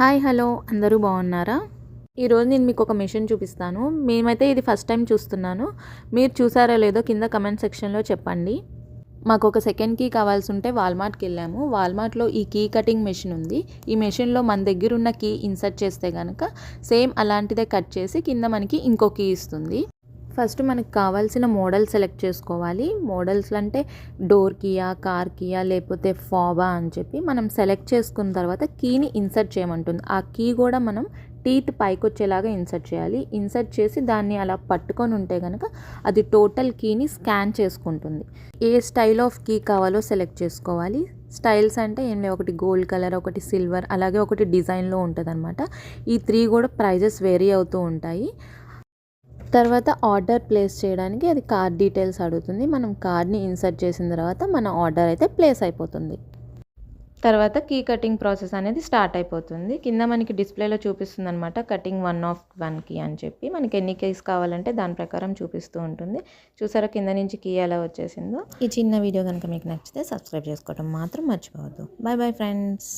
Hi hello. అందరూ బాగున్నారా? ఈరోజు నేను మీకు ఒక మిషన్ చూపిస్తాను. మేమైతే ఇది ఫస్ట్ టైం చూస్తున్నాను. మీరు చూసారో లేదో కింద కమెంట్ సెక్షన్లో చెప్పండి. మాకు ఒక సెకండ్ కీ కావాల్సి ఉంటే వాల్మార్ట్కి వెళ్ళాము. వాల్మార్ట్లో ఈ కీ కటింగ్ మెషిన్ ఉంది. ఈ మెషిన్లో మన దగ్గర ఉన్న కీ ఇన్సర్ట్ చేస్తే కనుక సేమ్ అలాంటిదే కట్ చేసి కింద మనకి ఇంకో కీ ఇస్తుంది. ఫస్ట్ మనకు కావాల్సిన మోడల్ సెలెక్ట్ చేసుకోవాలి. మోడల్స్ అంటే డోర్ కియా కార్ కియా లేకపోతే ఫాబా అని చెప్పి మనం సెలెక్ట్ చేసుకున్న తర్వాత కీని ఇన్సర్ట్ చేయమంటుంది. ఆ కీ కూడా మనం టీత్ పైకి వచ్చేలాగా ఇన్సర్ట్ చేయాలి. ఇన్సర్ట్ చేసి దాన్ని అలా పట్టుకొని ఉంటే కనుక అది టోటల్ కీని స్కాన్ చేసుకుంటుంది. ఏ స్టైల్ ఆఫ్ కీ కావాలో సెలెక్ట్ చేసుకోవాలి. స్టైల్స్ అంటే ఏం లేవు. ఒకటి గోల్డ్ కలర్ ఒకటి సిల్వర్ అలాగే ఒకటి డిజైన్లో ఉంటుంది అనమాట ఈ త్రీ కూడా ప్రైజెస్ వేరీ అవుతూ ఉంటాయి. తర్వాత ఆర్డర్ ప్లేస్ చేయడానికి అది కార్డ్ డీటెయిల్స్ అడుగుతుంది. మనం కార్డ్ని ఇన్సర్ట్ చేసిన తర్వాత మన ఆర్డర్ అయితే ప్లేస్ అయిపోతుంది. తర్వాత కీ కటింగ్ ప్రాసెస్ అనేది స్టార్ట్ అయిపోతుంది. కింద మనకి డిస్ప్లేలో చూపిస్తుంది అనమాట cutting one of one key అని చెప్పి. మనకి ఎన్ని కీస్ కావాలంటే దాని ప్రకారం చూపిస్తూ ఉంటుంది. చూసారా కింద నుంచి కీ ఎలా వచ్చేసిందో? ఈ చిన్న వీడియో కనుక మీకు నచ్చితే సబ్స్క్రైబ్ చేసుకోవడం మాత్రం మర్చిపోవద్దు. Bye bye friends